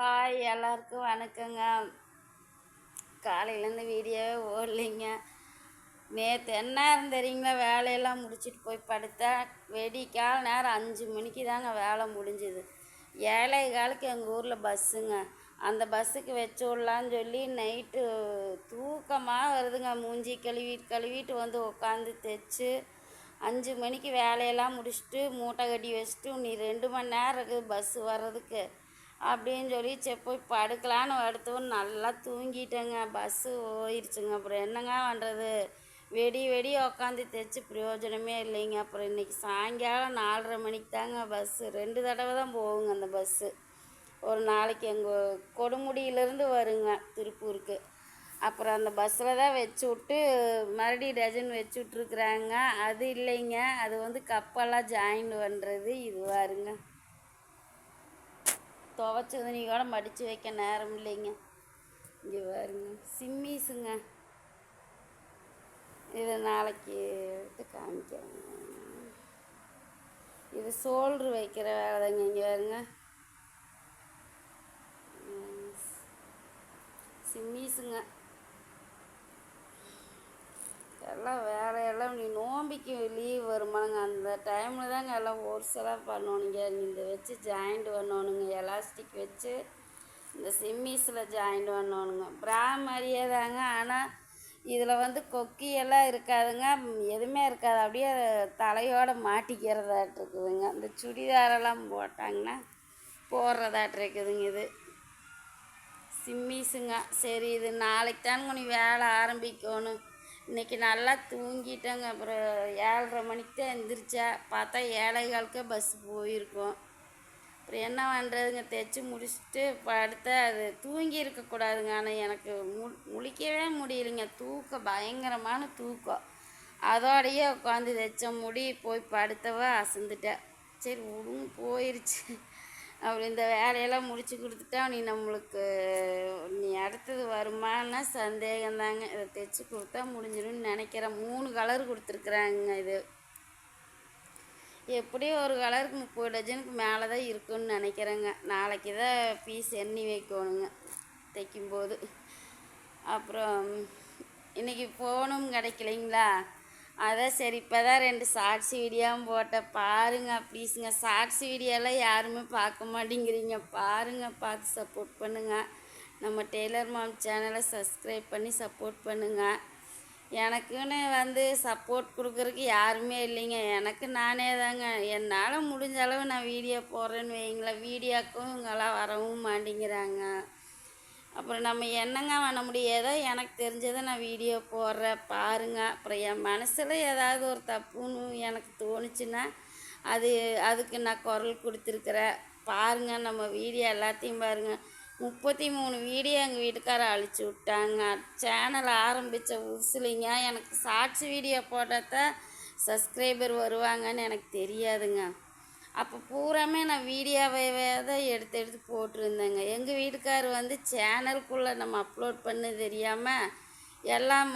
Hi எல்லாருக்கும் வணக்கங்க. காலையிலேருந்து வீடியோவே ஓடலைங்க நேற்று என்ன தெரியுங்களா? வேலையெல்லாம் முடிச்சிட்டு போய் படுத்தா கால் நேரம் அஞ்சு மணிக்கு தாங்க வேலை முடிஞ்சுது. ஏழை காலுக்கு எங்கள் ஊரில் பஸ்ஸுங்க. அந்த பஸ்ஸுக்கு வச்சு விடலான்னு சொல்லி நைட்டு தூக்கமாக வருதுங்க. மூஞ்சி கழுவிட்டு கழுவிட்டு வந்து உட்காந்து தைச்சு அஞ்சு மணிக்கு வேலையெல்லாம் முடிச்சுட்டு மூட்டை கட்டி வச்சுட்டு நீ ரெண்டு மணி நேரம் இருக்குது பஸ்ஸு வர்றதுக்கு. அப்படின்னு சொல்லி சரி போய் படுக்கலான்னு படுத்தவும் நல்லா தூங்கிட்டேங்க. பஸ்ஸு போயிடுச்சுங்க அப்புறம் என்னங்க பண்ணுறது வெடி வெடி உக்காந்து தைச்சி பிரயோஜனமே இல்லைங்க. அப்புறம் இன்றைக்கி சாயங்காலம் நாலரை மணிக்கு தாங்க பஸ்ஸு ரெண்டு தடவை தான் போகுங்க அந்த பஸ்ஸு ஒரு நாளைக்கு எங்கள் கொடுமுடியிலேருந்து வருங்க திருப்பூருக்கு. அப்புறம் அந்த பஸ்ஸில் தான் வச்சு விட்டு மறுபடியும் டஜன் வச்சு விட்ருக்குறாங்க அது இல்லைங்க. அது வந்து கப்பெல்லாம் ஜாயின் பண்ணுறது இதுவாருங்க பாருங்க துவைச்ச துணி கூட மடித்து வைக்க நேரம் இல்லைங்க. இங்கே பாருங்க சிம்மிஸுங்க. இது நாளைக்கு எடுத்து காமிக்கிறேங்க. இது சோல்ட்ரு வைக்கிற வேலை தாங்க இங்கே பாருங்க. சிம்மிஸுங்க. எல்லாம் வே நோம்பிக்கு லீவ் வருமானங்க. அந்த டைமில் தாங்க எல்லாம் ஹோல்சேலாக பண்ணணுங்க இந்த வச்சு ஜாயிண்ட் பண்ணணுங்க எலாஸ்டிக் வச்சு இந்த சிம்மிஸில் ஜாயிண்ட் பண்ணணுங்க ப்ரா மாதிரியே தாங்க. ஆனால் இதில் வந்து கொக்கியெல்லாம் இருக்காதுங்க. எதுவுமே இருக்காது. அப்படியே தலையோடு மாட்டிக்கிறதாட்டு இருக்குதுங்க. இந்த சுடிதாரெல்லாம் போட்டாங்கன்னா போடுறதாட்டு இருக்குதுங்க இது. சிம்மிஸுங்க சரி இது நாளைக்கு தானுங்க நீ வேலை ஆரம்பிக்கணும். இன்னைக்கு நல்லா தூங்கிட்டேங்க. அப்புறம் ஏழரை மணிக்கு தான் எந்திரிச்சா. பார்த்தா ஏழை காலுக்கே பஸ் போயிருக்கோம். அப்புறம் என்ன பண்ணுறதுங்க தைச்சி முடிச்சுட்டு படுத்தா அது தூங்கி இருக்கக்கூடாதுங்க ஆனால் எனக்கு மு முழிக்கவே முடியலைங்க. தூக்கம் பயங்கரமான தூக்கம். அதோடையே உட்காந்து தைச்ச முடி போய் படுத்தவ அசந்துட்டேன். சரி விடுங்க போயிருச்சு. அவர் இந்த வேலையெல்லாம் முடிச்சு கொடுத்துட்டா நீ நம்மளுக்கு நீ அடுத்தது வருமானா சந்தேகம்தாங்க இதை தைச்சி கொடுத்தா முடிஞ்சிடும்னு நினைக்கிறேன். மூணு கலர் கொடுத்துருக்குறாங்க இது. எப்படியும் ஒரு கலருக்கு முப்பது டஜனுக்கு மேலே தான் இருக்குன்னு நினைக்கிறேங்க. நாளைக்கு தான் பீஸ் எண்ணி வைக்கணுங்க தைக்கும்போது. அப்புறம் இன்னைக்கு ஃபோனும் கிடைக்கலைங்களா? அதான் சரி இப்போ தான் ரெண்டு ஷார்ட்ஸ் வீடியோவும் போட்டேன். பாருங்க ப்ளீஸுங்க ஷார்ட்ஸ் வீடியோலாம் யாருமே பார்க்க மாட்டேங்கிறீங்க. பாருங்க பார்த்து சப்போர்ட் பண்ணுங்கள் நம்ம டெய்லர் மாம் சேனலை சப்ஸ்கிரைப் பண்ணி சப்போர்ட் பண்ணுங்க. எனக்குன்னு வந்து சப்போர்ட் கொடுக்குறதுக்கு யாருமே இல்லைங்க. எனக்கு நானே தாங்க. என்னால் முடிஞ்ச அளவு நான் வீடியோ போடுறேன்னு வைங்களேன். வீடியோக்கும் இங்கெல்லாம் வரவும் மாட்டேங்கிறாங்க. அப்புறம் நம்ம என்னங்க பண்ண முடியும்? ஏதோ எனக்கு தெரிஞ்சதை நான் வீடியோ போடுறேன் பாருங்க. அப்புறம் என் மனசில் ஏதாவது ஒரு தப்புன்னு எனக்கு தோணுச்சுன்னா அது அதுக்கு நான் குரல் கொடுத்துருக்குறேன். பாருங்க நம்ம வீடியோ எல்லாத்தையும் பாருங்க. முப்பத்தி மூணு வீடியோ எங்கள் வீட்டுக்கார அழிச்சு விட்டாங்க. சேனல் ஆரம்பித்த உசுலிங்க எனக்கு ஷார்ட்ஸ் வீடியோ போட்டால் தான் சப்ஸ்கிரைபர் வருவாங்கன்னு எனக்கு தெரியாதுங்க. அப்போ பூராமே நான் வீடியோவை தான் எடுத்து எடுத்து போட்டிருந்தேங்க. எங்கள் வீட்டுக்கார் வந்து சேனலுக்குள்ளே நம்ம அப்லோட் பண்ண தெரியாமல் எல்லாம்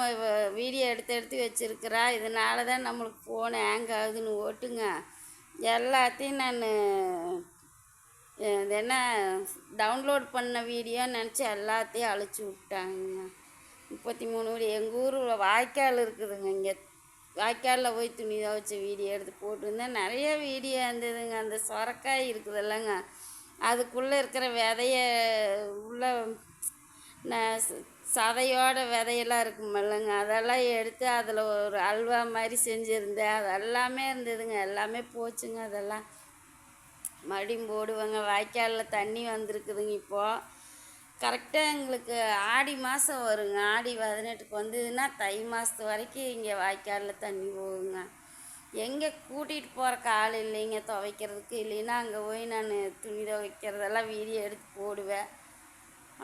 வீடியோ எடுத்து எடுத்து வச்சுருக்கிறா. இதனால தான் நம்மளுக்கு ஃபோன் ஹேங் ஆகுதுன்னு ஓட்டுங்க. எல்லாத்தையும் நான் இது என்ன டவுன்லோட் பண்ண வீடியோ நினச்சி எல்லாத்தையும் அழிச்சு விட்டாங்க முப்பத்தி மூணு வீடியோ. எங்கள் ஊரில் வாய்க்கால் இருக்குதுங்க இங்கே. வாய்க்காலில் போய் துணி துவைச்ச வீடியோ எடுத்து போட்டிருந்தேன். நிறைய வீடியோ இருந்ததுங்க. அந்த சொரக்காய் இருக்குது இல்லைங்க. அதுக்குள்ளே இருக்கிற விதைய உள்ள ந- சதையோட விதையெல்லாம் இருக்குமில்லங்க அதெல்லாம் எடுத்து அதில் ஒரு அல்வா மாதிரி செஞ்சுருந்தேன். அது எல்லாமே இருந்ததுங்க. எல்லாமே போச்சுங்க. அதெல்லாம் மறுபடியும் போடுவேங்க. வாய்க்காலில் தண்ணி வந்திருக்குதுங்க இப்போது கரெக்டாக எங்களுக்கு ஆடி மாதம் வருங்க. ஆடி பதினெட்டுக்கு வந்ததுன்னா தை மாதத்து வரைக்கும் இங்கே வாய்க்காலில் தண்ணி போகுங்க. எங்கே கூட்டிகிட்டு போகிறக்கு ஆள் இல்லைங்க. துவைக்கிறதுக்கு இல்லைன்னா அங்கே போய் நான் துணி துவைக்கிறதெல்லாம் வீடியோ எடுத்து போடுவேன்.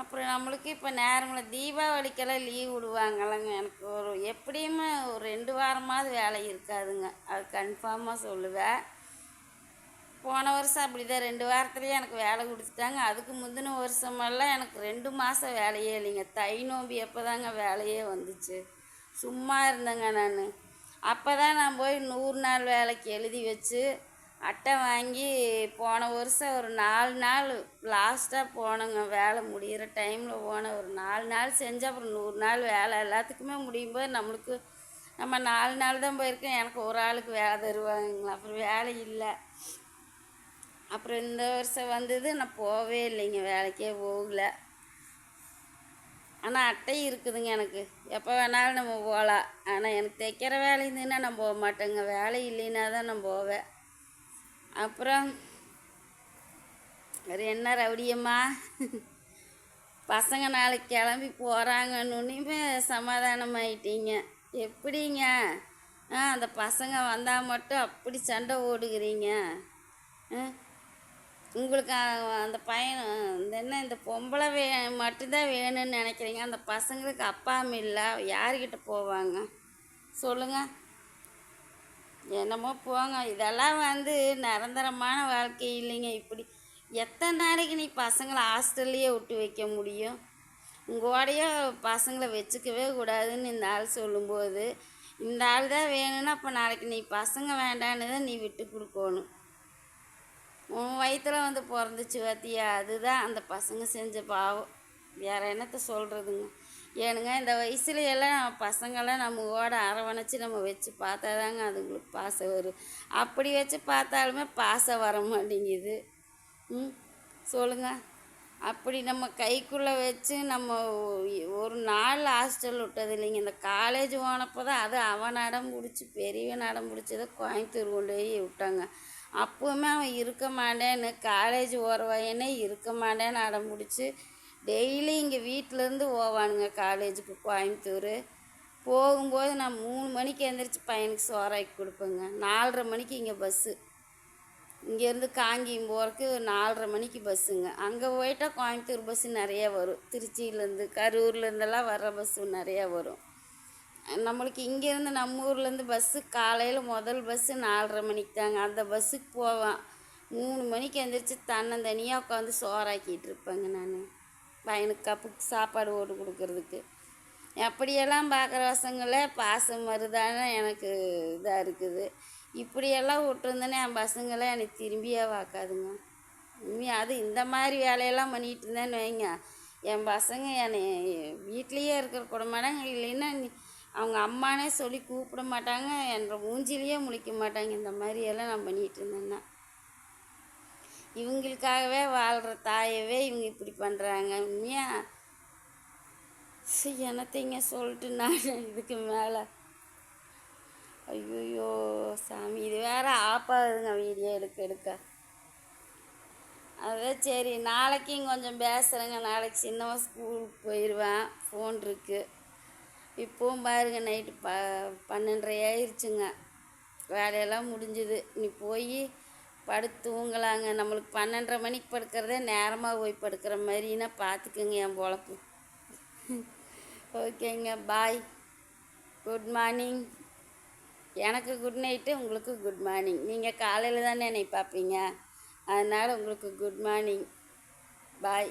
அப்புறம் நம்மளுக்கு இப்போ நேரமில்ல தீபாவளிக்கெல்லாம் லீவ் விடுவாங்கல்லங்க. எனக்கு ஒரு எப்படியுமே ஒரு ரெண்டு வாரமாவது வேலை இருக்காதுங்க. அது கன்ஃபார்மாக சொல்லுவேன். போன வருஷம் அப்படி தான் ரெண்டு வாரத்துலேயே எனக்கு வேலை கொடுத்துட்டாங்க. அதுக்கு முந்தின வருஷமெல்லாம் எனக்கு ரெண்டு மாதம் வேலையே இல்லைங்க. தை நோம்பி எப்போ தாங்க வேலையே வந்துச்சு. சும்மா இருந்தேங்க நான். அப்போ தான் நான் போய் நூறு நாள் வேலைக்கு எழுதி வச்சு அட்டை வாங்கி போன வருஷம் ஒரு நாலு நாள் லாஸ்ட்டாக போனோங்க. வேலை முடிகிற டைமில் போனேன். ஒரு நாலு நாள் செஞ்சு அப்புறம் நூறு நாள் வேலை எல்லாத்துக்குமே முடியும் போது நம்மளுக்கு நம்ம நாலு நாள் தான் போயிருக்கோம். எனக்கு ஒரு ஆளுக்கு வேலை தருவாங்களா அப்புறம் வேலை இல்லை. அப்புறம் இந்த வருஷம் வந்தது நான் போகவே இல்லைங்க வேலைக்கே போகல. ஆனால் அட்டை இருக்குதுங்க எனக்கு. எப்போ வேணாலும் நம்ம போகலாம். ஆனால் எனக்கு தைக்கிற வேலை இருந்ததுன்னா நான் போக மாட்டேங்க. வேலை இல்லைன்னா தான் நான் போவேன். அப்புறம் வேறு என்ன ரவுடியம்மா? பசங்க நாளைக்கு கிளம்பி போகிறாங்கன்னுமே சமாதானம் ஆயிட்டீங்க எப்படிங்க? ஆ அந்த பசங்க வந்தால் மட்டும் அப்படி சண்டை ஓடுகிறீங்க ஆ உங்களுக்கு அந்த பையன் இந்த என்ன இந்த பொம்பளை வே மட்டும்தான் வேணும்னு நினைக்கிறீங்க? அந்த பசங்களுக்கு அப்பா அம்மா இல்லை. யார்கிட்ட போவாங்க? சொல்லுங்கள் என்னமோ போங்க. இதெல்லாம் வந்து நிரந்தரமான வாழ்க்கை இல்லைங்க. இப்படி எத்தனை நாளைக்கு நீ பசங்களை ஹாஸ்டல்லையே விட்டு வைக்க முடியும்? உங்களோடைய பசங்களை வச்சுக்கவே கூடாதுன்னு இந்த ஆள் சொல்லும்போது இந்த ஆள் தான் வேணும்னா அப்போ நாளைக்கு நீ பசங்க வேண்டான்னு தான் நீ விட்டு கொடுக்கணும். உன் வயிற்றில் வந்து பிறந்துச்சு பார்த்தியா அதுதான் அந்த பசங்க செஞ்ச பாவம். வேற என்னத்தை சொல்கிறதுங்க ஏனுங்க இந்த வயசுல எல்லாம் பசங்களாம் நம்ம ஓட அரவணைச்சி நம்ம வச்சு பார்த்தாதாங்க அதுங்களுக்கு பாசம் வரும். அப்படி வச்சு பார்த்தாலுமே பாசம் வர மாட்டேங்குது. ம் சொல்லுங்கள் அப்படி நம்ம கைக்குள்ளே வச்சு நம்ம ஒரு நாள் ஹாஸ்டல் விட்டது இல்லைங்க. இந்த காலேஜ் போனப்போ தான் அது அவன் அடம் பிடிச்சி பெரியவன் அடம் பிடிச்சதை கோயம்புத்தூர் கொண்டு போய் விட்டாங்க. அப்போவுமே அவன் இருக்க மாட்டேன்னு காலேஜ் போகிற இருக்க மாட்டேன்னு அடம் பிடிச்சி டெய்லி இங்கே வீட்டிலேருந்து போவானுங்க காலேஜுக்கு கோயம்புத்தூர். போகும்போது நான் மூணு மணிக்கு எழுந்திரிச்சு பையனுக்கு சோறாக்கி கொடுப்பேங்க. நாலரை மணிக்கு இங்கே பஸ்ஸு இங்கேருந்து காங்கியம் போகிறதுக்கு நாலரை மணிக்கு பஸ்ஸுங்க அங்கே போயிட்டால் கோயம்புத்தூர் பஸ்ஸு நிறையா வரும். திருச்சியிலேருந்து கரூர்லேருந்தெல்லாம் வர்ற பஸ்ஸு நிறையா வரும். நம்மளுக்கு இங்கேருந்து நம்ம ஊர்லேருந்து பஸ்ஸு காலையில் முதல் பஸ்ஸு நாலரை மணிக்கு தாங்க. அந்த பஸ்ஸுக்கு போவேன். மூணு மணிக்கு எழுந்திரிச்சு தன்னந்தனியாக உட்காந்து சோறாக்கிட்டு இருப்பேங்க நான். பையனுக்கு கப்புக்கு சாப்பாடு ஓட்டு கொடுக்கறதுக்கு. அப்படியெல்லாம் பார்க்குற பசங்களே பாசம் வருதான்னு எனக்கு இதாக இருக்குது. இப்படியெல்லாம் விட்டுருந்தேனே என் பசங்களே எனக்கு திரும்பியே பார்க்காதுங்க. இனி அது இந்த மாதிரி வேலையெல்லாம் பண்ணிகிட்டு இருந்தேன்னு வைங்க. என் பசங்க என்னை வீட்லேயே இருக்கிற கூட மாட்டாங்க இல்லைன்னா நீ- அவங்க அம்மானே சொல்லி கூப்பிட மாட்டாங்க என்ற மூஞ்சிலேயே முழிக்க மாட்டாங்க. இந்த மாதிரி எல்லாம் நான் பண்ணிகிட்டு இருந்தேன்னா. இவங்களுக்காகவே வாழ்கிற தாயவே இவங்க இப்படி பண்ணுறாங்க உண்மையா? என்னத்தைங்க சொல்லிட்டு நான் இதுக்கு மேலே. ஐயோ சாமி இது வேற ஆப்பாகுதுங்க வீடியோ எடுக்க எடுக்க. அதான் சரி நாளைக்கும் கொஞ்சம் பேசுகிறேங்க நாளைக்கு சின்னவன் ஸ்கூலுக்கு போயிடுவேன் ஃபோன் இருக்குது இப்போவும் பாருங்க நைட்டு ப பன்னெண்டரை ஆயிடுச்சுங்க வேலையெல்லாம் முடிஞ்சுது. நீ போய் படுத்து தூங்கலாங்க. நம்மளுக்கு பன்னெண்டரை மணிக்கு படுக்கிறதே நேரமாக போய் படுக்கிற மாதிரின்னா பார்த்துக்குங்க என் பொழப்பு. ஓகேங்க பாய் குட் மார்னிங் எனக்கு குட் நைட்டு உங்களுக்கு குட் மார்னிங் நீங்கள் காலையில் தானே என்னை பார்ப்பீங்க. அதனால் உங்களுக்கு குட் மார்னிங் பாய்